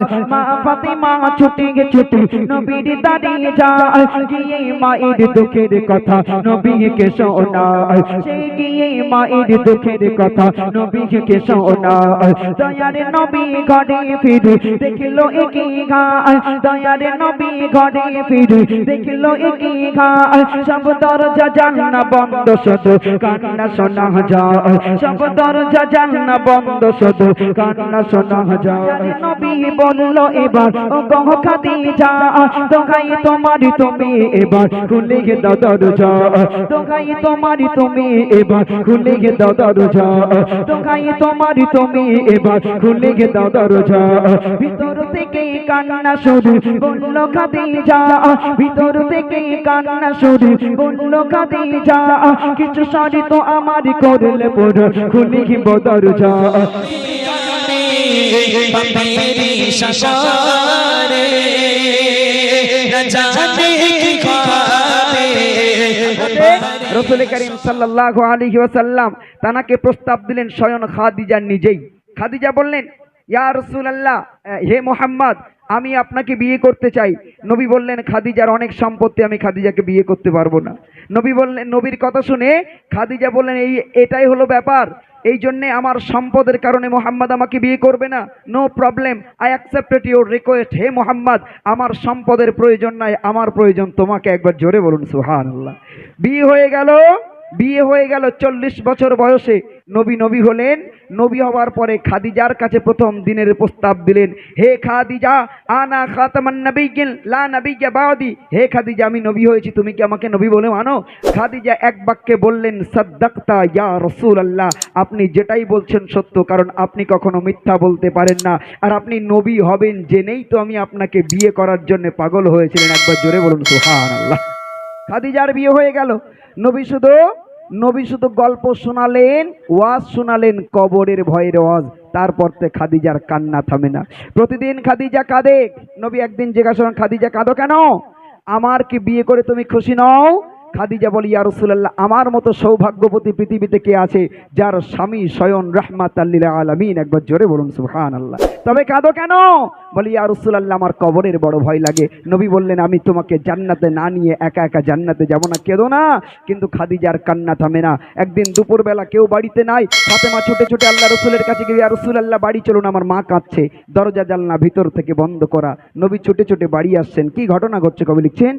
মা ফাতিমা ছুটে গে ছুটে নবীর দাঁড়িয়ে যায় গিয়ে মায়ের দুঃখের কথা নবীকে শোনায় সে গিয়ে মায়ের দুঃখের কথা নবীকে শোনায় দয়ারে নবী ঘরে ফিরে দেখল একই গায় দয়ারে নবী ঘরে ফিরে দেখল একই গায় সব দরজা জান্না বন্ধ শুধু কান্না শোনা যায় সব দরজা জান্না বন্ধ শুধু কান্না শোনা যায় নবী বলল, এবার গহ খাদিজা দোকাই তোমারি তুমি এবার খুলে গে দাও দরজা দোকাই তোমারি তুমি এবার খুলে গে দাও দরজা দোকাই তোমারি তুমি এবার খুলে গে দাও দরজা। ভিতর থেকে কান্না শুরু, বলল খাদিজা ভিতর থেকে কান্না শুরু, বলল খাদিজা কিছু শাড়ি তো আমারই করলে পড় খুলে গে গিব দরজা। मेरी शशारे न जाने की ख्वाबे রসুল করিম সাল্লাল্লাহু আলাইহি ওয়াসাল্লাম তানাকে প্রস্তাব দিলেন স্বয়ং খাদিজা নিজেই খাদিজা বললেন ইয়া রাসূলুল্লাহ হে মোহাম্মদ আমি আপনাকে বিয়ে করতে চাই নবী বললেন খাদিজার অনেক সম্পত্তি আমি খাদিজাকে বিয়ে করতে পারবো না নবী বললেন নবীর কথা শুনে খাদিজা বললেন এই এটাই হলো ব্যাপার এই জন্যে আমার সম্পদের কারণে মোহাম্মদ আমাকে বিয়ে করবে না। No problem I accepted your request হে মোহাম্মদ, আমার সম্পদের প্রয়োজন নাই, আমার প্রয়োজন তোমাকে একবার জোরে বলুন সুহান বিয়ে হয়ে গেল। বিয়ে হয়ে গেল চল্লিশ বছর বয়সে। নবী নবী হলেন। নবী হওয়ার পরে খাদিজার কাছে প্রথম দিনের প্রস্তাব দিলেন, হে খাদিজা, আনা খাতামান লা হে খাদিজা, আমি নবী হয়েছি, তুমি কি আমাকে নবী বলে মানো? খাদিজা এক বাক্যে বললেন, সাদ্দাক্তা ইয়া রসুল আল্লাহ আপনি যেটাই বলছেন সত্য, কারণ আপনি কখনো মিথ্যা বলতে পারেন না। আর আপনি নবী হবেন জেনেই তো আমি আপনাকে বিয়ে করার জন্য পাগল হয়েছিলেন। একবার জোরে বলুন, সুবহানাল্লাহ। খাদিজার বিয়ে হয়ে গেল। নবী শুধু নবী শুধু গল্প শোনালেন, ওয়াজ শোনালেন, কবরের ভয়ের ওয়াজ। তারপর তে খাদিজার কান্না থামে না। প্রতিদিন খাদিজা কাঁদে। নবী একদিন জিজ্ঞাসা খাদিজা, কাঁদো কেন? আমার কি বিয়ে করে তুমি খুশি নও? খাদিজা বলি, ইয়া রাসূলুল্লাহ, আমার মতো সৌভাগ্যবতী পৃথিবীতে কে আছে যার স্বামী স্বয়ং রাহমাত আল্লিল আলামিন? একবার জোরে বলুন সুহান আল্লাহ তবে কাঁদো কেন? বলি, ইয়া রাসূলুল্লাহ, আমার কবরের বড় ভয় লাগে। নবী বললেন, আমি তোমাকে জান্নাতে না নিয়ে একা একা জান্নাতে যাব না, কেঁদো না। কিন্তু খাদিজার কান্না থামে না। একদিন দুপুরবেলা কেউ বাড়িতে নাই। ফাতেমা ছুটে ছুটে আল্লাহ রসুলের কাছে গিয়ে, ইয়া রাসূলুল্লাহ, বাড়ি চলুন আমার মা কাঁদছে। দরজা জানলা ভিতর থেকে বন্ধ করা। নবী ছুটে ছুটে বাড়ি আসছেন। কি ঘটনা ঘটছে কবি লিখছেন?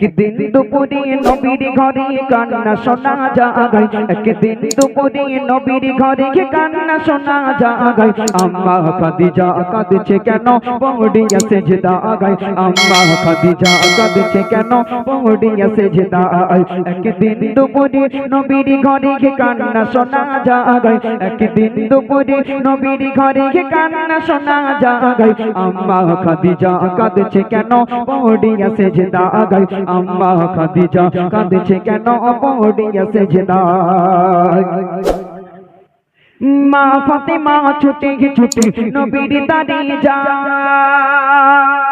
একদিন দুপুরে নবীর ঘরে কান্না শোনা যায়, একদিন দুপুরে নবীর ঘরে কান্না শোনা যায়। আম্মা খাদিজা কাঁদছে কেন? পৌড়িয়া সেজদা গায় আম্মা খাদিজা কাঁদছে কেন? পৌড়িয়া সেজদা একদিন দুপুরে নবীর ঘরে কান্না শোনা যায়, একদিন দুপুরে নবীর ঘরে কান্না শোনা যায়। আম্মা খাদিজা কাঁদছে কেন? পৌড়িয়া সেজদা গায় আম্মা খাদিজা কাঁদছে কেন? পৌড়িয়া সেজদায়। মা ফাতেমা ছুটে ছুটে নবীর দাঁড়িয়ে যায়।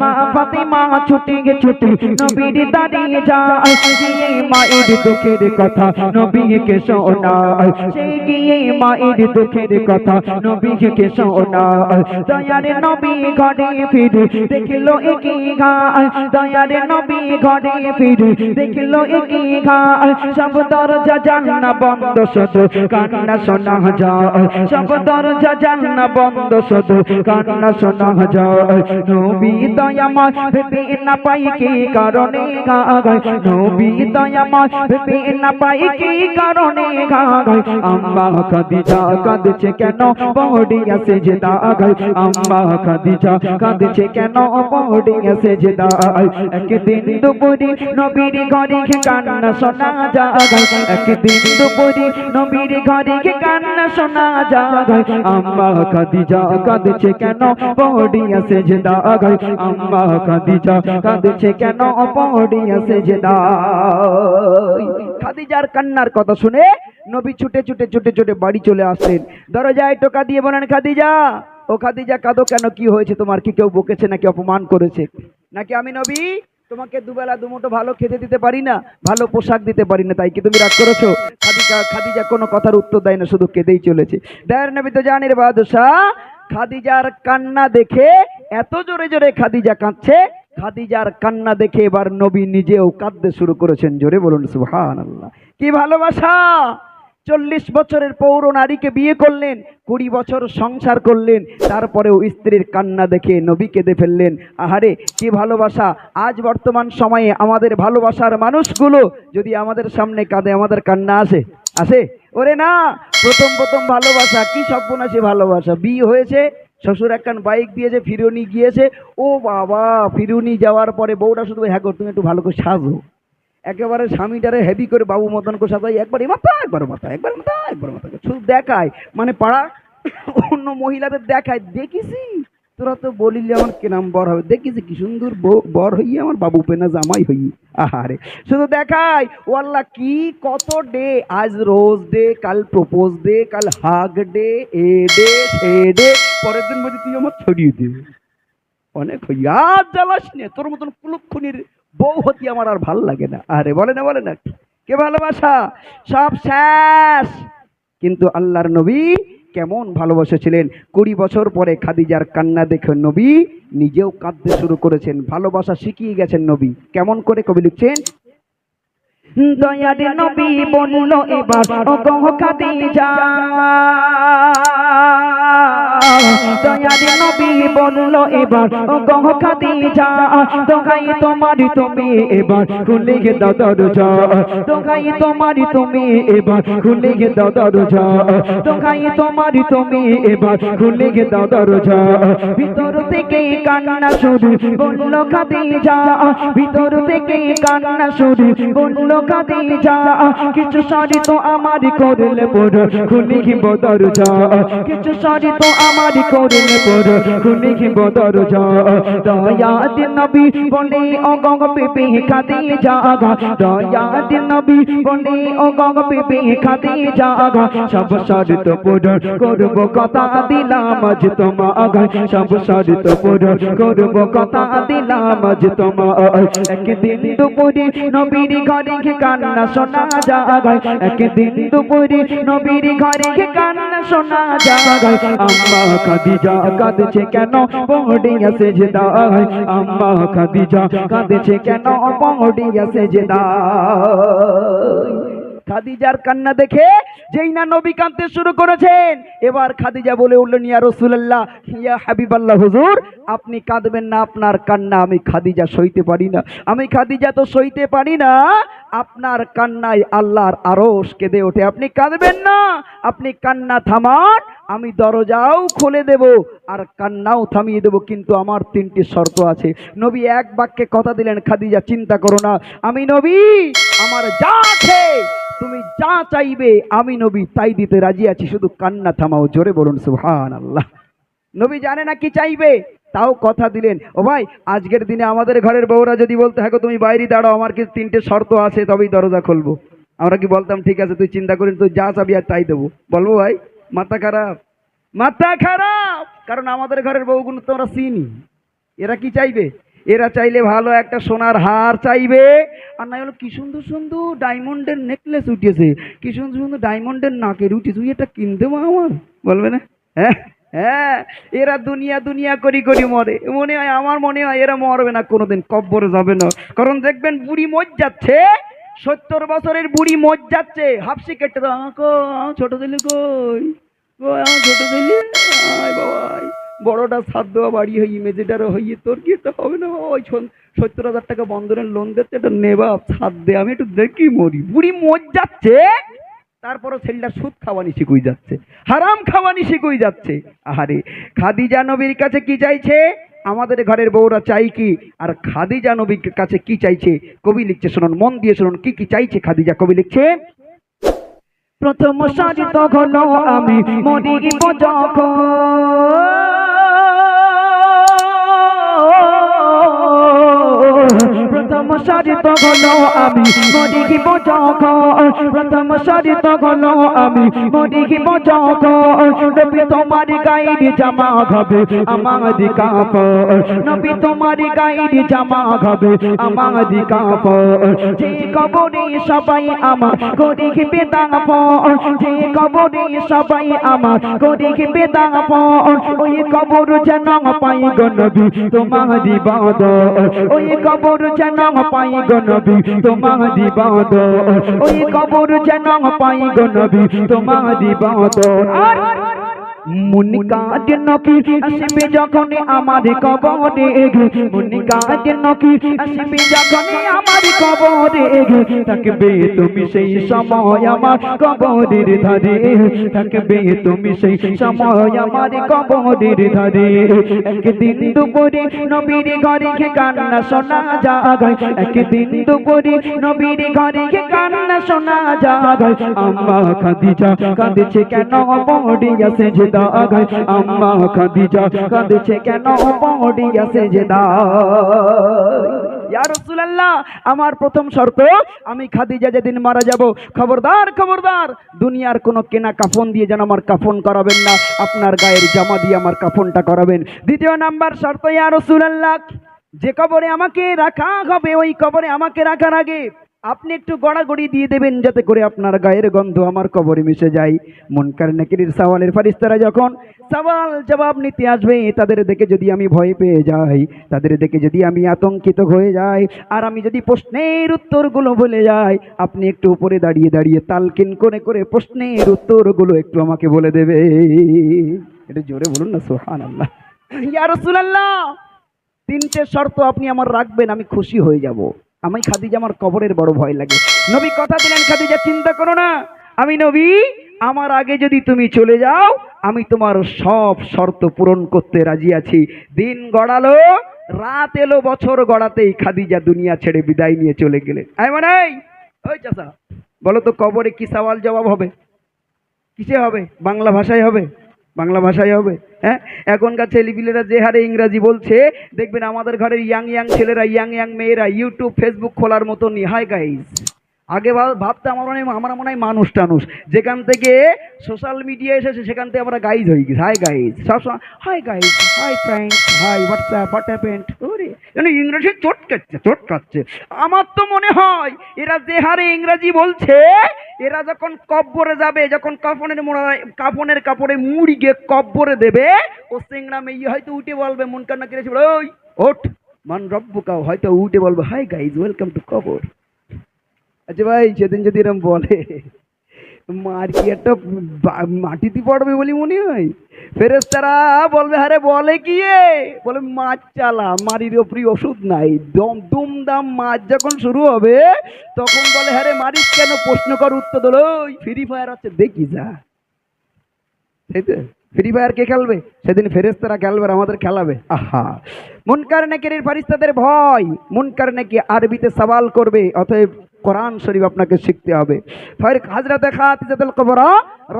মা ফাতেমা ছুটে ছুটে নবীর দাঁড়িয়ে যায় গিয়ে মায়ের দুঃখের কথা নবীকে শোনায় সে গিয়ে মায়ের দুঃখের কথা নবীকে শোনায় দয়ারে নবী ঘরে ফিরে দেখল একই গায় দয়ারে নবী ঘরে ফিরে দেখল একই গায় সব দরজা জান্না বন্ধ শুধু কান্না শোনা যায় সব দরজা জান্না বন্ধ শুধু কান্না শোনা যায় নবী দয়াময় ভেবে না পাই কি কারণে গায় নবী দয়াময় ভেবে না পাই কি কারণে গায় আম্মা খাদিজা কাঁদছে কেন পৌড়িয়া সেজদা গায় আম্মা খাদিজা কাঁদছে কেন পৌড়িয়া সেজদা একদিন দুপুরে নবীর ঘরে কান্না শোনা যায় একদিন দুপুরে নবীর ঘরে কান্না শোনা যায় আম্মা খাদিজা কাঁদছে কেন পৌড়িয়া সেজদা গায় আম্মা খাদিজা কাঁদছে কেন? খাদিজার কান্নার কথা শুনে নবী ছুটে ছুটে ছুটে ছুটে বাড়ি চলে আসলেন। দরজায় টোকা দিয়ে বলেন, খাদিজা, ও খাদিজা, কাঁদো কেন? কি হয়েছে? তোমার কি কেউ বকেছে নাকি অপমান করেছে? নাকি আমি নবী? তোমাকে দুবেলা দুমুঠো ভালো খেতে দিতে পারি না? ভালো পোশাক দিতে পারি না, তাই কি তুমি রাগ করেছ? খাদিজা খাদিজা কোনো কথার উত্তর দেয় না, শুধু কেঁদেই চলেছে। দেয়ার নবী, তো জানির বাদশাহ খাদিজার কান্না দেখে, এত জোরে জোরে খাদিজা কাঁদছে। খাদিজার কান্না দেখে এবার নবী নিজেও কাঁদতে শুরু করেছেন। জোরে বলুন সুহান আল্লাহ কি ভালোবাসা! চল্লিশ বছরের পৌর নারীকে বিয়ে করলেন, কুড়ি বছর সংসার করলেন, তারপরেও স্ত্রীর কান্না দেখে নবী কেঁদে ফেললেন। আহারে, কি ভালোবাসা! আজ বর্তমান সময়ে আমাদের ভালোবাসার মানুষগুলো যদি আমাদের সামনে কাঁদে, আমাদের কান্না আসে? আসে? ওরে না! প্রথম প্রথম ভালোবাসা, কি সর্বনাশী ভালোবাসা! বিয়ে হয়েছে, শ্বশুর একখান বাইক দিয়েছে, ফিরুনি গিয়েছে। ও বাবা, ফিরুনি যাওয়ার পরে বউটা শুধু হ্যাঁ তুমি একটু ভালো করে সাজো। একেবারে স্বামীটারে হেভি করে বাবু মতন করে সাজাই, একবার এ মাথা, একবার মাথা একবার মাথা একবার মাথা শুধু দেখায় মানে পাড়া অন্য মহিলাদের দেখায়, দেখিসি? তোরা তো বলিলে আমার কেনাম বর হবে। দেখিছি কি সুন্দর বর হইয়ে আমার বাবু পেনা জামাই হই আহারে, শুধু দেখায় ও আল্লাহ কি, কত ডে, আজ রোজ ডে, কাল প্রপোজ ডে, কাল হাগ ডে, এ ডে, সে ডে, পরের দিন বলছি তুই আমার ছড়িয়ে দিবি অনেক হইয়া জ্বালাস নে, তোর মতন কুলক্ষণির বউ হতি আমার আর ভালো লাগে না। আরে বলে না বলে না। কে ভালোবাসা? সব শেষ। কিন্তু আল্লাহর নবী কেমন ভালোবাসেছিলেন। কুড়ি বছর পরে খাদিজার কান্না দেখে নবী নিজেও কাঁদতে শুরু করেছেন। ভালোবাসা শিখিয়ে গেছেন নবী। কেমন করে কবি লিখছেন? নবী এবার দয়ার নবী বলল এবার গহ খাদিজা দোহাই তোমার তুমি এবার, খুলে গে দাও দরজা দোহাই তোমার তুমি এবার, খুলে গে দাও দরজা দোহাই তোমার তুমি এবার, খুলে গে দাও দরজা ভিতর থেকে কান্না শুরু, বলল খাদিজা ভিতর থেকে কান্না শুরু, বলল খাদিজা কিছু শাড়ি তো আমার করলে পড় খুলে গিব দরজা কিছু শাড়ি তো আমার করলে পড় খুলে গিব দরজা। দয়াদ নবী বলে ও গঙ্গ পেপে খাদিজা দয়াদ নবী বলে ও গঙ্গ পেপে খাদিজা সব শাড়ি তো পড় করব কথা দিলাম আজ তোমা সব শাড়ি তো পড় করব কথা দিলাম আজ তোমা একদিন দুপুরে নবীর ঘরে কান্না শোনা যায়। একদিন দুপুরে নবীর ঘরে কান্না শোনা যায়। আম্মা খাদিজা কাঁদছে কেন? পড়িয়া সেজদায় আম্মা খাদিজা কাঁদছে কেন? পড়িয়া সেজদায় খাদিজার কান্না দেখে যেই না নবী কাঁদতে শুরু করেছেন, এবার খাদিজা বলে উঠলেন ইয়া রসুল্লাহ ইয়া হাবিবাল্লাহ, হুজুর, আপনি কাঁদবেন না, আপনার কান্না আমি খাদিজা সইতে পারি না। আমি খাদিজা তো সইতে পারি না, আপনার কান্নায় আল্লাহর আরশ কেঁদে ওঠে। আপনি কাঁদবেন না, আপনি কান্না থামান, আমি দরজাও খুলে দেব আর কান্নাও থামিয়ে দেব, কিন্তু আমার তিনটি শর্ত আছে। নবী এক বাক্যে কথা দিলেন, খাদিজা, চিন্তা করো না। আমি নবী, আমার যা আছে তুমি যা চাইবে আমি নবী তাই দিতে রাজি আছি। শুধু কান্না থামাও জোরে বলুন সুহান আল্লাহ নবী জানে না কি চাইবে তাও কথা দিলেন। ও ভাই আজকের দিনে আমাদের ঘরের বউরা যদি বলতে গো, তুমি বাইরে দাঁড়াও আমার কিছু তিনটে শর্ত আছে তবেই দরজা খুলবো। আমরা কি বলতাম ঠিক আছে তুই চিন্তা করিস তুই যা চাবি আর তাই দেবো। বলব ভাই মাথা খারাপ। মাথা খারাপ! কারণ আমাদের ঘরের বউগুলো তো আমরা চিনি। এরা কি চাইবে? এরা চাইলে ভালো একটা সোনার হার চাইবে। আর না হলো কি সুন্দর সুন্দর ডায়মন্ডের নেকলেস উঠেছে। কি সুন্দর সুন্দর ডায়মন্ডের নাকের উঠেছে তুই এটা কিনতে মা আমার? বলবে না? হ্যাঁ হ্যাঁ এরা দুনিয়া দুনিয়া করি করি মরে। মনে হয়, আমার মনে হয় এরা মরবে না, কোনোদিন কব্বরে যাবে না। কারণ দেখবেন বুড়ি মজ যাচ্ছে, সত্তর বছরের বুড়ি মজ যাচ্ছে। হাফসি কেটে দাও আঁকো ছোট দিলি কই? আমার ছোট দিলি বাবাই। বড়টা সাত দেওয়া বাড়ি হই মেজেটারও হইয়ে তোর কি একটা হবে না ওই সত্তর হাজার টাকা বন্ধনের লোন দিচ্ছে, এটা নেবা সাত দে আমি একটু দেখি মরি। বুড়ি মর যাচ্ছে, তারপরও ছেলেটা সুদ খাওয়ানি শিখুই যাচ্ছে? হারাম খাওয়ানি শিখুই যাচ্ছে? আহারে, খাদিজা নবীর কাছে কি চাইছে? আমাদের ঘরের বউরা চাই কি? আর খাদিজা নবীর কাছে কি চাইছে? কবি লিখছে, শুনুন, মন দিয়ে শুনুন, কি কি চাইছে খাদিজা কবি লিখছে? প্রথম সাজিত হলো আমি মরিব যখন। প্রথম শর্ত হলো আমি মরিব যখন প্রথম শর্ত হলো আমি মরিব যখন নবী তোমার গায়ের জামা হবে আমার কাপড় নবী তোমার গায়ের জামা হবে আমার কাপড় যে কবরে সবাই আমার করিবে দাপন যে কবরে সবাই আমার করিবে দাপন ওই কবর যেন পাই গো নবী, তোমার দিবাদ ওই কবর যেন পাই গো নবী তোমার দিবাদ। ওই কবর যেন পাই গো নবী তোমার দিবাদ। আর মুনি কাজ নকি আসবে যখন আমার কবরে মুনি কাজ নকি আসবে যখন আমার কবরে থাকবে তুমি সেই সময় আমার কবরের ধারে। থাকবে তুমি সেই সময় আমার কবরের ধারে। একদিন দুপুরে নবীর ঘরে কান্না শোনা একদিন দুপুরে নবীর ঘরে কান্না শোনা আম্মা খাদিজা কেন? দাগায় আম্মা খাদিজা কাঁদছে কেন? পড়িয়াছে যে দাগায় ইয়া আমার প্রথম শর্ত, আমি খাদিজা যেদিন মারা যাব, খবরদার খবরদার। দুনিয়ার কোনো কেনা কাফন দিয়ে যেন আমার কাফন করাবেন না, আপনার গায়ের জামা দিয়ে আমার কাফনটা করাবেন। দ্বিতীয় নাম্বার শর্ত, ইয়া রাসূলুল্লাহ, যে কবরে আমাকে রাখা হবে, ওই কবরে আমাকে রাখার আগে আপনি একটু গড়াগড়ি দিয়ে দেবেন যাতে করে আপনার গায়ের গন্ধ আমার কবরে মিশে যায়। মনকার নাকিরির সওয়ালের ফারিস্তারা যখন সওয়াল জবাব নিতে আসবে, তাদের দেখে যদি আমি ভয় পেয়ে যাই, তাদের দেখে যদি আমি আতঙ্কিত হয়ে যাই, আর আমি যদি প্রশ্নের উত্তরগুলো বলে যাই, আপনি একটু উপরে দাঁড়িয়ে দাঁড়িয়ে তালকিন করে করে প্রশ্নের উত্তরগুলো একটু আমাকে বলে দেবে। এটা জোরে বলুন না সোহান আল্লাহ ইয়া রাসূলুল্লাহ, তিনটে শর্ত আপনি আমার রাখবেন, আমি খুশি হয়ে যাব। আমি খাদিজা, আমার কবরের বড় ভয় লাগে। নবী কথা দিলেন, খাদিজা, চিন্তা করো না। আমি নবী, আমার আগে যদি তুমি চলে যাও, আমি তোমার সব শর্ত পূরণ করতে রাজি আছি। দিন গড়ালো, রাত এলো, বছর গড়াতেই খাদিজা দুনিয়া ছেড়ে বিদায় নিয়ে চলে গেলেন। আই মানে ওই চাষা বলো তো কবরে কি সওয়াল জবাব হবে? কিসে হবে? বাংলা ভাষায় হবে? বাংলা ভাষায় হবে হ্যাঁ? এখনকার ছেলেপিলেরা যে হারে ইংরাজি বলছে, দেখবেন আমাদের ঘরের ইয়াং ইয়াং ছেলেরা, ইয়াং ইয়াং মেয়েরা, ইউটিউব ফেসবুক খোলার মতো নিহায় গাইজ আগে ভাব- ভাবতাম আমরা আমরা মনে হয় মানুষ টানুষ। যেখান থেকে সোশ্যাল মিডিয়া এসেছে, সেখান থেকে আমরা গাইজ হয়ে গেছি হাই গাইজ সবসময় hi guys hi friend hi WhatsApp what happened ওরে মানে ইংরেজি চটকাচ্ছে চটকাচ্ছে। আমার তো মনে হয়, এরা যে হারে ইংরাজি বলছে, এরা যখন কব্বরে যাবে, যখন কাফনের মোড়ায় কাফনের কাপড়ে মুড়ি গিয়ে কব্বরে দেবে, ও সিংড়া মেয়ে হয়তো উঠে বলবে মন কান্না কেড়েছে ওই, ওঠ। মান রব্বুকাও হয়তো উঠে বলবে হাই গাইজ ওয়েলকাম টু কবর। আচ্ছা ভাই, সেদিন যদি এরকম বলে, মার কি একটা মাটিতে পড়বে বলি মনে হয়? ফেরেস্তারা বলবে, আরে বলে কি বলে, মাছ চালা, মারির ওপরই ওষুধ নাই। দম, দুমদাম মাছ যখন শুরু হবে, তখন বলে হ্যাঁ মারিস কেন? প্রশ্ন কর উত্তর দিল ওই ফ্রি ফায়ার আছে দেখি যা। তাই তো ফ্রি ফায়ার কে খেলবে? সেদিন ফেরেস্তারা খেলবে আমাদের খেলাবে। আহা! মুনকার নাকিরের ফারিস্তাদের ভয়? মুনকার নাকি আরবিতে সওয়াল করবে? অতএব কোরআন শরীফ আপনাকে শিখতে হবে। ফের হাজরাতে খাদিজাতুল কুবরা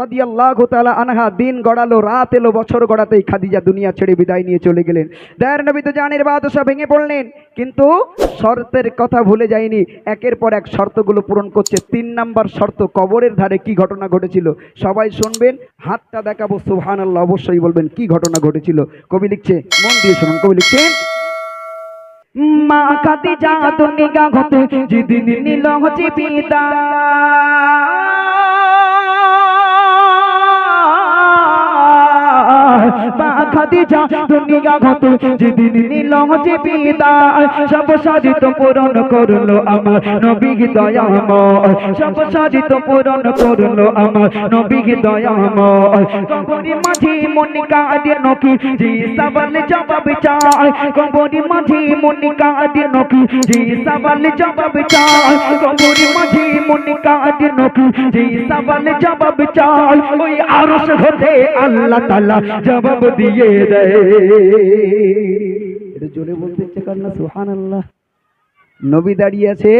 রাদিয়াল্লাহু তাআলা আনহা দিন গড়ালো, রাত এলো, বছর গড়াতেই খাদিজা দুনিয়া ছেড়ে বিদায় নিয়ে চলে গেলেন। দয়ার নবী তো জানের বাদশা ভেঙে পড়লেন, কিন্তু শর্তের কথা ভুলে যায়নি। একের পর এক শর্তগুলো পূরণ করছে। তিন নাম্বার শর্ত, কবরের ধারে কি ঘটনা ঘটেছিল? সবাই শুনবেন, হাতটা দেখাবো, সুবহানাল্লাহ, অবশ্যই বলবেন কি ঘটনা ঘটেছিল। কবি লিখছে, মন দিয়ে শুনুন, কবি লিখছেন মা কাতি যা তুমি গা ঘত যেদিন নিল হচ্ছে পিতা মা খাদিজা, দুনিয়া হতে যেদিন নিল হচ্ছে পিতা সব সাজিত পূরণ করল আমার নবী দয়াময়। সব সাজিত পূরণ করল আমার নবী দয়াময়। কবরি মাঝি মনিকা আদি নকি, জি সবাল জবাব চায়। কবরি মাঝি মনিকা আদি নকি, জি সবাল জবাব চায়। কবরি মাঝি মনিকা আদি নকি, জি সবাল জবাব চায়। ওই আরশ হতে আল্লাহ তাআলা জবাব দিয়ে দেয়। এটা জোরে বলতে ইচ্ছে কর না সুবহানাল্লাহ। নবী দাঁড়িয়ে আছে।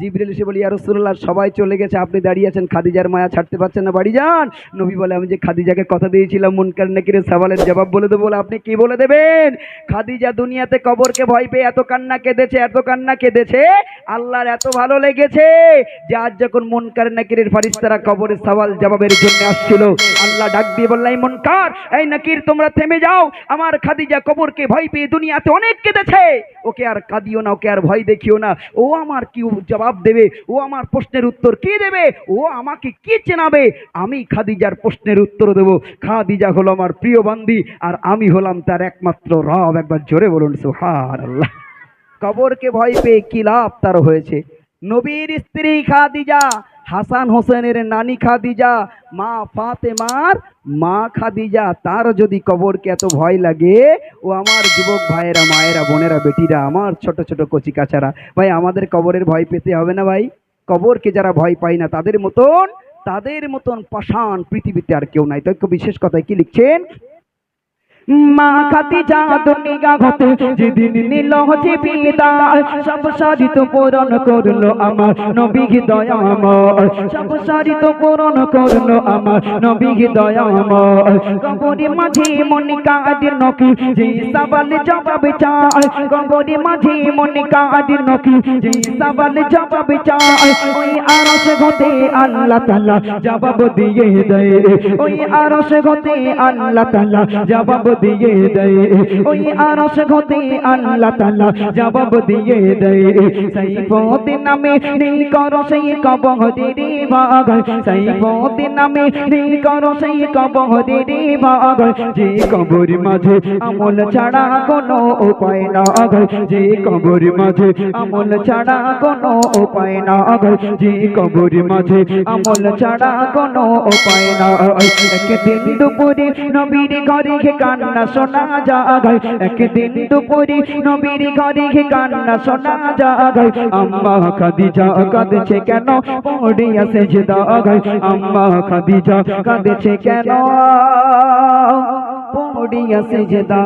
জিবরিল এসে বলি আর রসুল্লাহ সবাই চলে গেছে, আপনি দাঁড়িয়ে আছেন, খাদিজার মায়া ছাড়তে পারছেন না। বাড়ি যান! নবী বলে, আমি যে খাদিজাকে কথা দিয়েছিলাম, মুনকার নাকিরের সওয়ালের জবাব বলে দেবো, বলে আপনি কি বলে দেবেন? খাদিজা দুনিয়াতে কবরকে ভয় পেয়ে এত কান্না কেঁদেছে, এত কান্না কেঁদেছে, আল্লাহর এত ভালো লেগেছে যে আজ যখন মন মুনকার নাকিরের ফারিস্তারা কবরের সওয়াল জবাবের জন্য আসছিল, আল্লাহ ডাক দিয়ে বলল, এই মুনকার, এই নাকির, তোমরা থেমে যাও, আমার খাদিজা কবরকে ভয় পেয়ে দুনিয়াতে অনেক কেঁদেছে, ওকে আর কাঁদিও না, ওকে আর ভয় দেখিও না, ও আমার কি জবাব দেবে? ও আমার প্রশ্নের উত্তর কি দেবে? ও আমাকে কি চেনাবে? আমি খাদিজার প্রশ্নের উত্তর দেব। খাদিজা হলো আমার প্রিয় বান্দি, আর আমি হলাম তার একমাত্র রব। একবার জোরে বলুন সুহার আল্লাহ কবরকে ভয় পেয়ে কি লাভ তার হয়েছে? নবীর স্ত্রী খাদিজা হাসান হোসেনের নানি খাদিজা, মা ফাতেমার মা খাদিজা, তার যদি কবরকে এত ভয় লাগে, ও আমার যুবক ভাইয়েরা, মায়েরা, বোনেরা, বেটিরা, আমার ছোট ছোট কচি কাচারা ভাই, আমাদের কবরের ভয় পেতে হবে না ভাই। কবরকে যারা ভয় পায় না, তাদের মতন তাদের মতন পাষাণ পৃথিবীতে আর কেউ নাই। তো বিশেষ কথায় কি লিখছেন? মা খাদিজা দুনিয়া হতে যেদিন নিল হচ্ছে বিদায় সব সারিত পূরণ করল আমার নবী দয়াময় সব সারিত পূরণ করল আমার নবী দয়াময় কবরে মাঝে মনে কাদের নকি যে সবাল জবাব চায়। কবরে মাঝে মনে কাদের নকি যে সবাল জবাব চায়। ওই আরশ ঘটে আল্লাহ তাআলা জবাব দিয়ে দেয়। ওই আরশ ঘটে আল্লাহ তাআলা জবাব দিয়ে দেয়। ওই আরশ ঘটে আল্লাহ তাআলা জবাব দিয়ে দেয়। সাইফত নামে নীল কর সেই কবহরে ভাগ সাইফত নামে নীল কর সেই কবহরে ভাগ যে কবর মাঝে আমল ছাড়া কোনো উপায় না যে কবর মাঝে আমল ছাড়া কোনো উপায় না যে কবর মাঝে আমল ছাড়া কোনো উপায় না একদিন দুপুরে নবীর ঘরে কান্না শোনা যায়। একদিন দুপুরি নবীর ঘরে কান্না শোনা যায়। আম্মা খাদিজা কাঁদছে কেন? পড়িয়া সেজদা গায় আম্মা খাদিজা কাঁদছে কেন? পড়িয়া সেজদা।